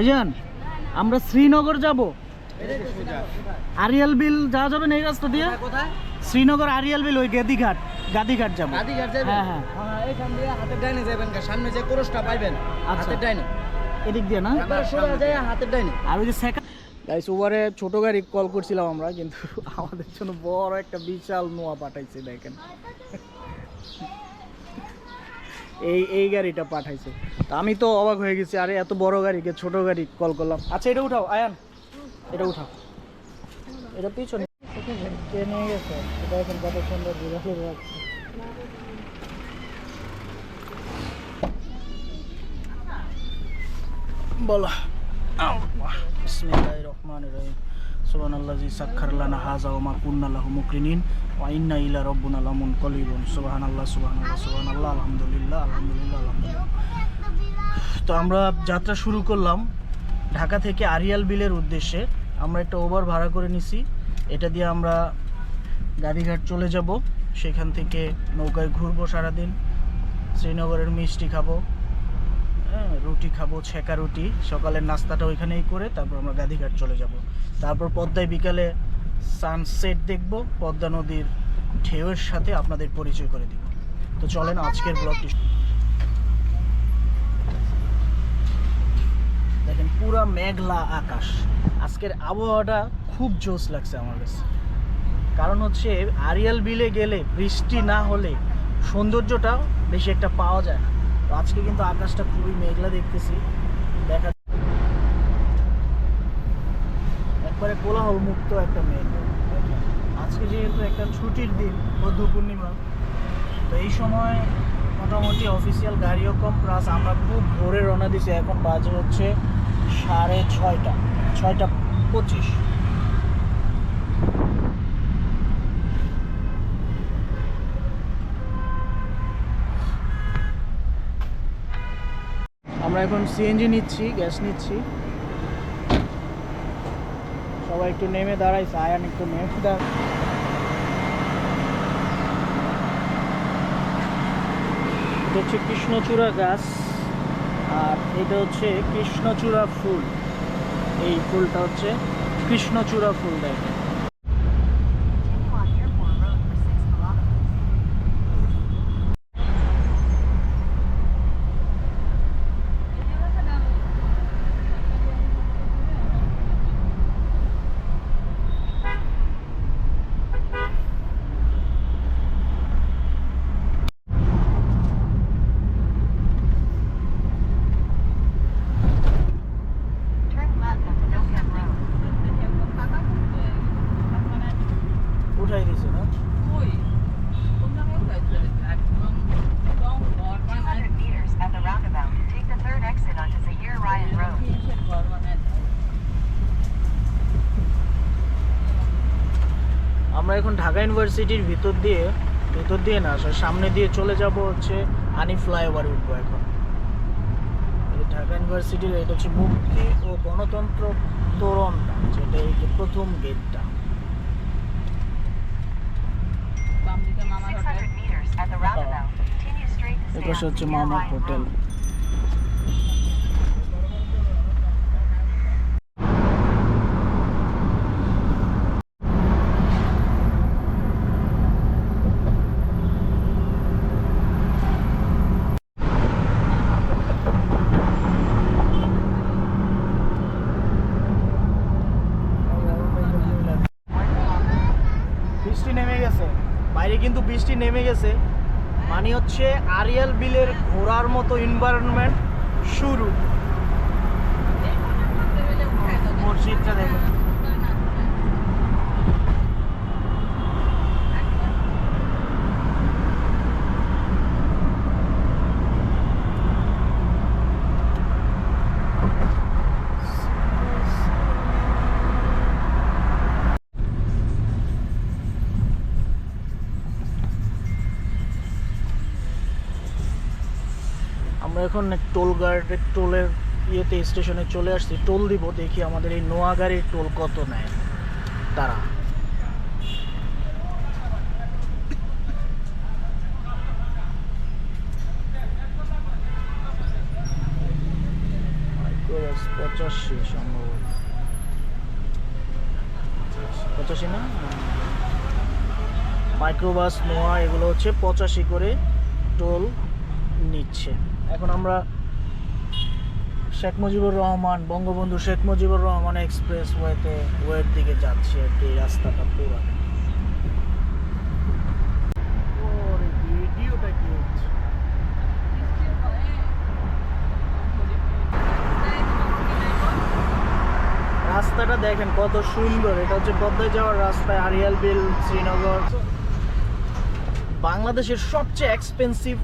ভাইজান আমরা শ্রীনগর যাব। আরিয়াল বিল যাওয়া যাবে না এই রাস্তা দিয়ে? শ্রীনগর আরিয়াল বিল ওই গাদিঘাট গাদিঘাট যাব। হ্যাঁ হ্যাঁ। হ্যাঁ এখান দিয়ে হাতের ডাইনে যাবেন সামনে যে কোরসটা পাইবেন আচ্ছা। হাতের ডাইনে। এদিক দিয়ে না? যায় হাতের ডাইনে। আর ওই যে সেকেন্ড গাইস ওভারে ছোট গাড়ি কল করছিলাম আমরা কিন্তু আমাদের জন্য বড় একটা বিশাল নোয়া পাঠাইছে দেখেন। এই এই গাড়িটা পাঠাইছে। আমি তো অবাক হয়ে গেছি, আরে এত বড় গাড়িকে ছোট গাড়ি কল করলাম। আচ্ছা এটা উঠাও, আয়ান। এটা উঠাও। এটা পিছনে। কে নিয়ে গেছে? এটা এখন কত সুন্দর ঘুরে যাচ্ছে বলো। বিসমিল্লাহির রহমানির রহিম। সুবহানাল্লাজি সাক্খার লানা হাযা ওয়া মা কুন্না লাহু মুকরিনিন, ওয়া ইন্না ইলা রাব্বিনা লামুনকালিবুন সুবহানাল্লাহ সুবহানাল্লাহ সুবহানাল্লাহ, আলহামদুলিল্লাহ আলহামদুলিল্লাহ আলহামদুলিল্লাহ। তো আমরা যাত্রা শুরু করলাম ঢাকা থেকে আরিয়াল বিলের উদ্দেশ্যে। আমরা একটা ওভার ভাড়া করে নিছি। এটা দিয়ে আমরা গাড়িঘাট চলে যাব। সেখান থেকে নৌকায় ঘুরবো সারাদিন। শ্রীনগরের মিষ্টি খাব। হ্যাঁ রুটি খাব, ছেঁকা রুটি। সকালের নাস্তাটা ওইখানেই করে তারপর আমরা গাদিঘাট চলে যাব। তারপর পদ্মায় বিকালে সানসেট দেখব, পদ্মা নদীর ঢেউয়ের সাথে আপনাদের পরিচয় করে দিব। তো চলেন আজকের ব্লগটি দেখেন, পুরা মেঘলা আকাশ। আজকের আবহাওয়াটা খুব জোস লাগছে আমার কাছে। কারণ হচ্ছে, আরিয়াল বিলে গেলে বৃষ্টি না হলে সৌন্দর্যটা বেশি একটা পাওয়া যায় না। আজকে কিন্তু আকাশটা খুবই মেঘলা দেখতেছি। দেখা একবারে কোলাহল মুক্ত একটা মেঘ। আজকে যেহেতু একটা ছুটির দিন, বৌদ্ধ পূর্ণিমা, তো এই সময় মোটামুটি অফিসিয়াল গাড়িও কম প্লাস আমরা খুব ভোরে রওনা দিছি। এখন বাজে হচ্ছে সাড়ে ছয়টা ছয়টা পঁচিশ। আমরা এখন সিএনজি নিচ্ছি, গ্যাস নিচ্ছি। সবাই একটু নেমে দাঁড়াইছে আয়ান একটু নেমে দাঁড় এটা হচ্ছে কৃষ্ণচূড়া গাছ, আর এটা হচ্ছে কৃষ্ণচূড়া ফুল। এই ফুলটা হচ্ছে কৃষ্ণচূড়া ফুল দেখেন। এখন ঢাকা ইউনিভার্সিটির ভিতর দিয়ে ভিতর দিয়ে না আসলে সামনে দিয়ে চলে যাব হচ্ছে হানি ফ্লাইওভার উঠবো এখন। এই ঢাকা ইউনিভার্সিটির এটা হচ্ছে মুক্তি ও গণতন্ত্র তোরণটা যেটা এই যে প্রথম গেটটা 600 হচ্ছে at the বাইরে কিন্তু বৃষ্টি নেমে গেছে। মানে হচ্ছে আরিয়াল বিলের ঘোরার মতো এনভায়রনমেন্ট শুরু। মসজিদটা দেখুন আমরা এখন টোল গার্ডের টোলের ইয়েতে স্টেশনে চলে আসছি। টোল দিব, দেখি আমাদের এই নোয়া গাড়ির টোল কত নেয়। তারা পঁচাশি সম্ভবত। পঁচাশি না? মাইক্রোবাস নোয়া, এগুলো হচ্ছে পঁচাশি করে টোল নিচ্ছে। এখন আমরা শেখ মুজিবুর রহমান, বঙ্গবন্ধু শেখ মুজিবুর রহমান এক্সপ্রেস ওয়েতে ওয়ের দিকে যাচ্ছি আর কি রাস্তাটা পুরো। রাস্তাটা দেখেন কত সুন্দর, এটা হচ্ছে পদ্মায় যাওয়ার রাস্তায় আরিয়াল বিল, শ্রীনগর। বাংলাদেশের সবচেয়ে এক্সপেন্সিভ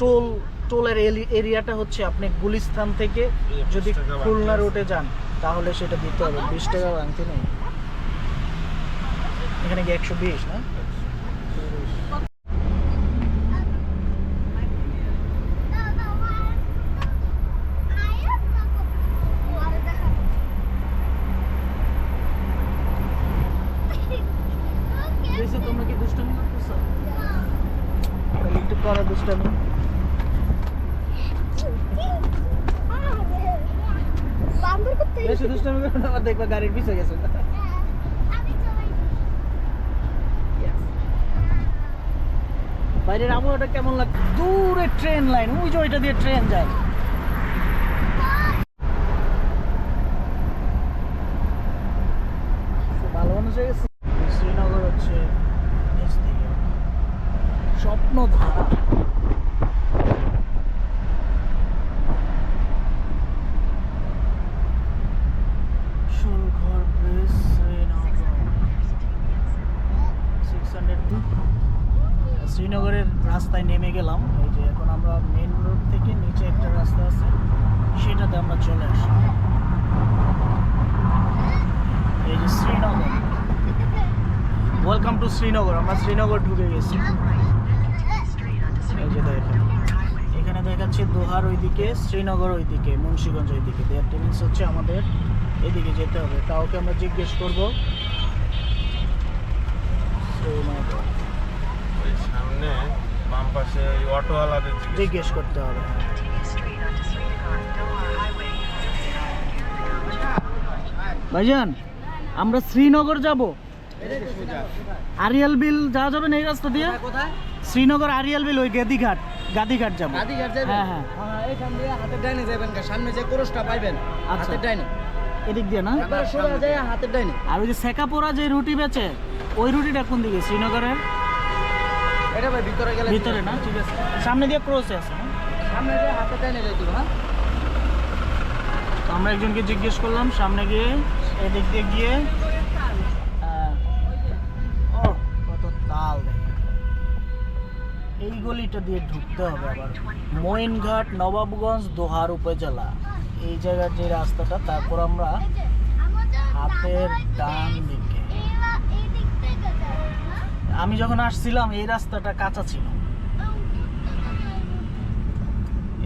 টোল টোলের এরিয়াটা হচ্ছে আপনি গুলিস্তান থেকে যদি খুলনা রুটে যান তাহলে সেটা দিতে হবে। বিশ টাকা ভাঙতে নেই। এখানে কি একশো বিশ না বেশি তোমরা কি দুষ্টামি করতেছো তাহলে একটু করো দুষ্টামি বান্দর করতে আবার গাড়ির পিছে গেছে। বাইরের আবহাওয়াটা কেমন লাগে দূরে ট্রেন লাইন ওই যে ওইটা দিয়ে ট্রেন যায় ভালো মানুষ হয়ে গেছে শ্রীনগর হচ্ছে নিচ দিকে স্বপ্ন সুরঘর ব্রিজ শ্রীনগর সিক্স হান্ড্রেড শ্রীনগরের রাস্তায় নেমে গেলাম, এই যে এখন আমরা মেন রোড থেকে নিচে একটা রাস্তা আছে, সেটাতে আমরা চলে আসি। এই যে শ্রীনগর। ওয়েলকাম টু শ্রীনগর, আমরা শ্রীনগর ঢুকে গেছি। এই যে দেখেন, এখানে দেখাচ্ছে দোহার ওইদিকে, শ্রীনগর ওইদিকে, মুন্সিগঞ্জ ওইদিকে। দেয়ার টেনিংস হচ্ছে আমাদের এদিকে যেতে হবে। কাউকে আমরা জিজ্ঞেস করব? শ্রীনগর সামনে বাম পাশে অটোওয়ালাদের জিজ্ঞেস করতে হবে. ভাইজান আমরা শ্রীনগর যাব। আরিয়াল বিল যাওয়া যাবে না এই রাস্তা দিয়ে? শ্রীনগর আরিয়াল বিল ওই গাদিঘাট গাদিঘাট যাব। গাদিঘাট যাবেন? হ্যাঁ, হ্যাঁ। হ্যাঁ এইখান দিয়ে হাতের ডাইনে যাবেন সামনে যে কোরসটা পাইবেন আচ্ছা। ডাইনে। এদিক দিয়ে না? একবার হাতের ডাইনে। আর ওই যে সেকাপোরা যে রুটি বেচে ওই রুটিটা কোন দিকে? শ্রীনগরের? এটা ভাই ভিতরে গেলে ভিতরে না? ঠিক আছে। সামনে দিয়ে ক্রসে আছে সামনে যে হাতের ডাইনে যাই দিব হ্যাঁ? তো আমরা একজনকে জিজ্ঞেস করলাম সামনে গিয়ে এদিক দিয়ে গিয়ে। ও কত তাল। এই গলিটা দিয়ে ঢুকতে হবে আবার। মঈনঘাট নবাবগঞ্জ দোহার উপজেলা। এই জায়গার যে রাস্তাটা তারপর আমরা হাতের ডান দিকে। আমি যখন আসছিলাম, এই রাস্তাটা কাঁচা ছিল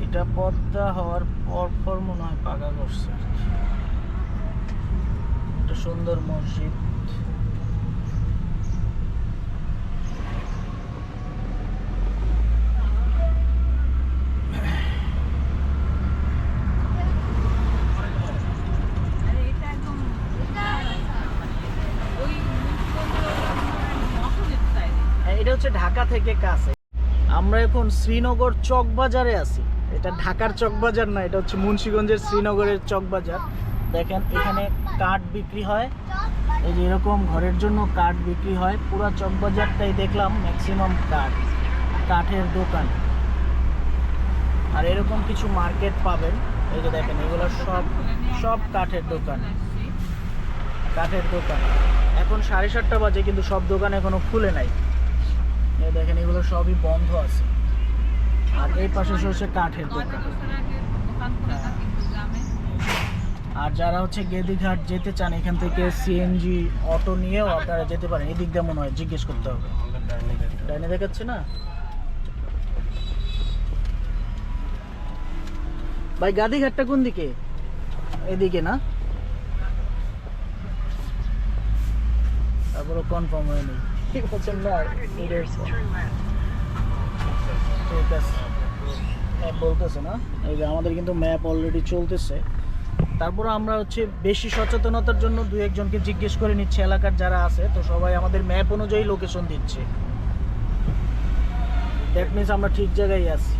এটা পদ্মা হওয়ার পর পর মনে হয় পাকা করছে। একটা সুন্দর মসজিদ হ্যাঁ, এটা হচ্ছে ঢাকা থেকে কাছে। আমরা এখন শ্রীনগর চকবাজারে আছি। এটা ঢাকার চকবাজার না, এটা হচ্ছে মুন্সীগঞ্জের শ্রীনগরের চকবাজার। দেখেন, এখানে কাঠ বিক্রি হয়। এই যে এরকম ঘরের জন্য কাঠ বিক্রি হয়। পুরো চকবাজারটাই দেখলাম ম্যাক্সিমাম কাঠ, কাঠের দোকান। আর এরকম কিছু মার্কেট পাবেন। এই যে দেখেন, এগুলো সব সব কাঠের দোকান। কাঠের দোকান। এখন সাড়ে সাতটা বাজে, কিন্তু সব দোকান এখনও খুলে নাই। দেখেন, এগুলো সবই বন্ধ আছে। আর এই পাশে হচ্ছে কাঠের দোকান। আর যারা হচ্ছে গেদিঘাট যেতে চান, এখান থেকে সিএনজি অটো নিয়েও আপনারা যেতে পারেন। এদিক দিয়ে মনে হয় জিজ্ঞেস করতে হবে। ডাইনে দেখাচ্ছে না? ভাই, গাদিঘাটটা কোন দিকে? এদিকে না? তারপরে কনফার্ম হয়নি। ঠিক না ঠিক আছে। বলতেছে না? এই যে আমাদের কিন্তু ম্যাপ অলরেডি চলতেছে। তারপর আমরা হচ্ছে বেশি সচেতনতার জন্য দু একজনকে জিজ্ঞেস করে নিচ্ছে এলাকার যারা আছে তো সবাই আমাদের ম্যাপ অনুযায়ী লোকেশন দিচ্ছে। দ্যাট মিনস আমরা ঠিক জায়গায় আছি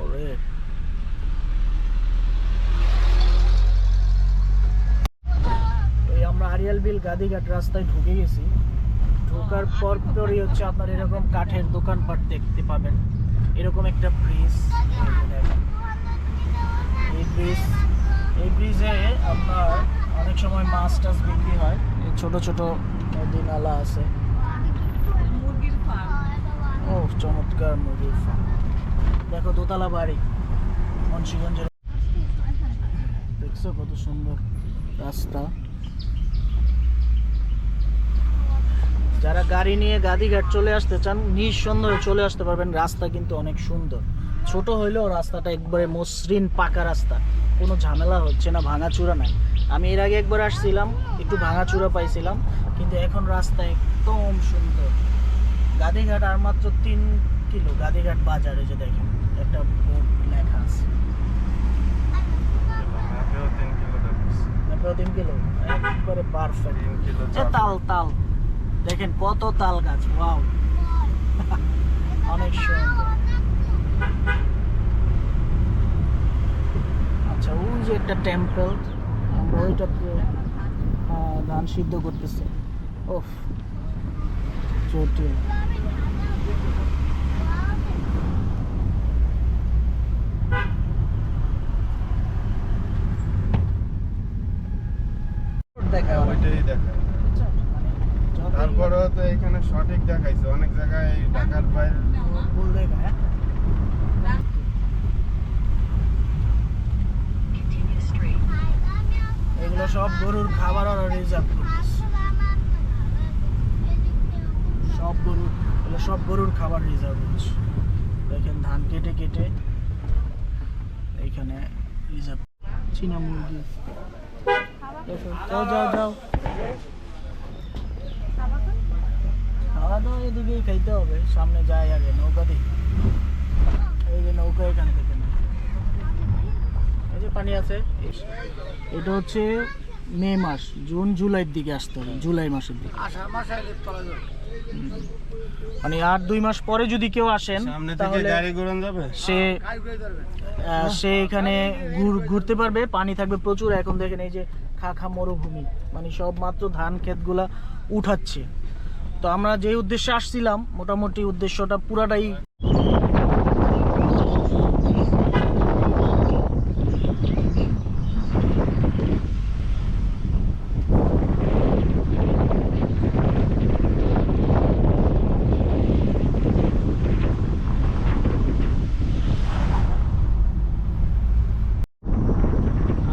ওরে এই আমরা আরিয়াল বিল গাদিঘাট রাস্তায় ঢুকে গেছি। ঢোকার পর পরই হচ্ছে আপনার এরকম কাঠের দোকানপাট দেখতে পাবেন। এরকম একটা ব্রিজ এই ব্রিজ এই ব্রিজে আপনার অনেক সময় মাছ টাছ বিক্রি হয়। এই ছোট ছোট নদী নালা আছে। ও চমৎকার মুরগির ফার্ম দেখো দোতলা বাড়ি মুন্সিগঞ্জের। দেখছ কত সুন্দর রাস্তা। যারা গাড়ি নিয়ে গাদিঘাট চলে আসতে চান নিঃসন্দেহে চলে আসতে পারবেন। রাস্তা কিন্তু অনেক সুন্দর। ছোট হইলেও রাস্তাটা একবারে মসৃণ পাকা রাস্তা। কোনো ঝামেলা হচ্ছে না ভাঙাচুরা নাই। আমি এর আগে একবার আসছিলাম একটু ভাঙাচুরা পাইছিলাম কিন্তু এখন রাস্তা একদম সুন্দর। গাদিঘাট আর মাত্র তিন কিলো গাদিঘাট বাজারে যে দেখেন একটা বোর্ড লেখা আছে। তিন কিলো একবারে পারফেক্ট তাল। তাল। দেখেন কত তাল গাছ, ওয়াও। অনেক সুন্দর। আচ্ছা ওই যে একটা টেম্পল ওইটাকে ওইটাতে ধান সিদ্ধ করতেছে। ওফ জটিল দেখা হ্যাঁ, ওইটাই দেখায় তারপরেও তো এখানে সঠিক দেখাইছে এগুলো সব গরুর খাবার আর রিজার্ভ সব গরুর এগুলো সব গরুর খাবার রিজার্ভ দেখেন ধান কেটে কেটে এইখানে রিজার্ভ চীনা মুরগি। যাও যাও। এদিকেই খাইতে হবে সামনে যাই আগে নৌকা দিই এই যে নৌকা এখান থেকে এই যে পানি আছে এটা হচ্ছে মে মাস জুন জুলাইয়ের দিকে আসতে হবে জুলাই মাসের দিকে। আষাঢ় মাসে চলা মানে আর দুই মাস পরে যদি কেউ আসেন সে আহ, সে এখানে ঘুরতে পারবে পানি থাকবে প্রচুর। এখন দেখেন এই যে খা খা মরুভূমি মানে সব মাত্র ধান ক্ষেতগুলা উঠাচ্ছে। তো আমরা যে উদ্দেশ্যে আসছিলাম মোটামুটি উদ্দেশ্যটা পুরাটাই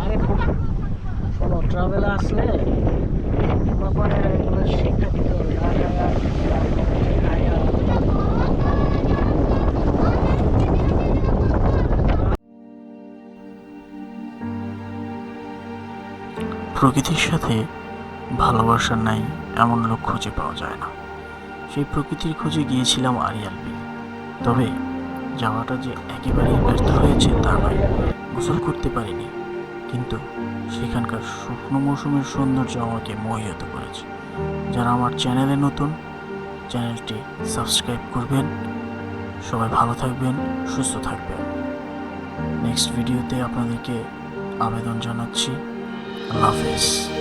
আরে শোনো ট্রাভেল আসলে ব্যাপারে এগুলো শিক্ষা দিতে হবে আর আর- আর- প্রকৃতির সাথে ভালোবাসা নাই, এমন লোক খুঁজে পাওয়া যায় না। সেই প্রকৃতির খোঁজে গিয়েছিলাম আরিয়াল বিল। তবে যাওয়াটা যে একেবারেই ব্যর্থ হয়েছে তা নয়, গোসল করতে পারিনি। কিন্তু সেখানকার শুকনো মৌসুমের সৌন্দর্য আমাকে মোহিত করেছে, যারা আমার চ্যানেলে নতুন চ্যানেলটি সাবস্ক্রাইব করবেন। সবাই ভালো থাকবেন, সুস্থ থাকবেন। নেক্সট ভিডিওতে আপনাদেরকে আবেদন জানাচ্ছি। আল্লাহ হাফেজ।